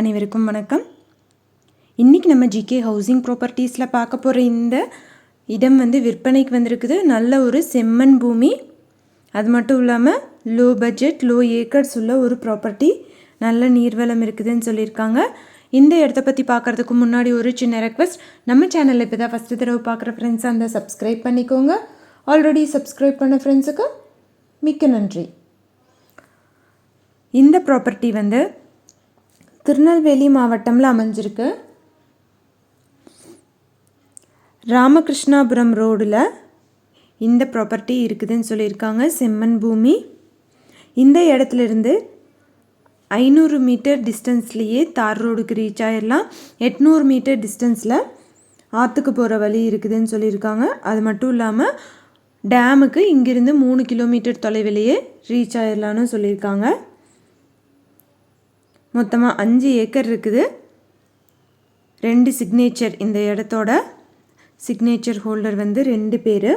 அனைவருக்கும் வணக்கம். இன்றைக்கி நம்ம ஜிகே ஹவுசிங் ப்ராப்பர்ட்டிஸில் பார்க்க போகிற இந்த இடம் வந்து விற்பனைக்கு வந்திருக்குது. நல்ல ஒரு செம்மண் பூமி. அது மட்டும் இல்லாமல் லோ பட்ஜெட் லோ ஏக்கர்ஸ் உள்ள ஒரு ப்ராப்பர்ட்டி நல்ல நீர்வளம் இருக்குதுன்னு சொல்லியிருக்காங்க. இந்த இடத்த பற்றி பார்க்குறதுக்கு முன்னாடி ஒரு சின்ன ரெக்வஸ்ட் நம்ம சேனலில் இப்போ தான் ஃபஸ்ட்டு தடவை பார்க்குற ஃப்ரெண்ட்ஸ் அந்த சப்ஸ்கிரைப் பண்ணிக்கோங்க. ஆல்ரெடி சப்ஸ்கிரைப் பண்ண ஃப்ரெண்ட்ஸுக்கு மிக்க நன்றி. இந்த ப்ராப்பர்ட்டி வந்து திருநெல்வேலி மாவட்டம்ல அமைஞ்சிருக்கு. ராமகிருஷ்ணாபுரம் ரோடில் இந்த ப்ராப்பர்ட்டி இருக்குதுன்னு சொல்லியிருக்காங்க செம்மன் பூமி. இந்த இடத்துல இருந்து ஐநூறு மீட்டர் டிஸ்டன்ஸ்லேயே தார் ரோடுக்கு ரீச் ஆயிடலாம் எட்நூறு மீட்டர் டிஸ்டன்ஸில் ஆற்றுக்கு போகிற வழி இருக்குதுன்னு சொல்லியிருக்காங்க. அது மட்டும் இல்லாமல் டேமுக்கு இங்கிருந்து மூணு கிலோமீட்டர் தொலைவிலேயே ரீச் ஆயிடலான்னு சொல்லியிருக்காங்க. மொத்தமாக அஞ்சு ஏக்கர் இருக்குது. ரெண்டு சிக்னேச்சர் இந்த இடத்தோட சிக்னேச்சர் ஹோல்டர் வந்து ரெண்டு பேர்.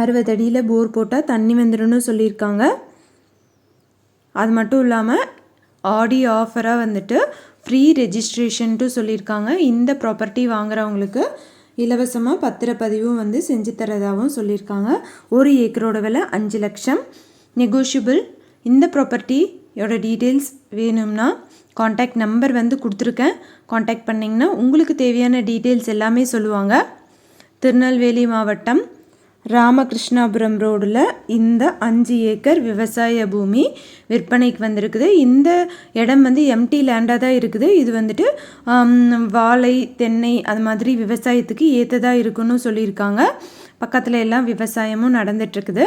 அறுபது அடியில் போர் போட்டால் தண்ணி வந்துடும்னு சொல்லியிருக்காங்க. அது மட்டும் இல்லாமல் ஆடி ஆஃபராக வந்துட்டு ஃப்ரீ ரெஜிஸ்ட்ரேஷன்ட்டு சொல்லியிருக்காங்க. இந்த ப்ராப்பர்ட்டி வாங்குறவங்களுக்கு இலவசமாக பத்திரப்பதிவும் வந்து செஞ்சு தரதாகவும் சொல்லியிருக்காங்க. ஒரு ஏக்கரோட விலை அஞ்சு லட்சம். நெகோஷியபிள் இந்த ப்ராப்பர்ட்டி என்னோடய டீட்டெயில்ஸ் வேணும்னா காண்டாக்ட் நம்பர் வந்து கொடுத்துருக்கேன். காண்டாக்ட் பண்ணிங்கன்னா உங்களுக்கு தேவையான டீட்டெயில்ஸ் எல்லாமே சொல்லுவாங்க. திருநெல்வேலி மாவட்டம் ராமகிருஷ்ணாபுரம் ரோடில் இந்த அஞ்சு ஏக்கர் விவசாய பூமி விற்பனைக்கு வந்திருக்குது. இந்த இடம் வந்து எம்டி லேண்டாக தான் இருக்குது. இது வந்துட்டு வாழை தென்னை அது மாதிரி விவசாயத்துக்கு ஏற்றதாக இருக்குன்னு சொல்லியிருக்காங்க. பக்கத்தில் எல்லாம் விவசாயமும் நடந்துகிட்ருக்குது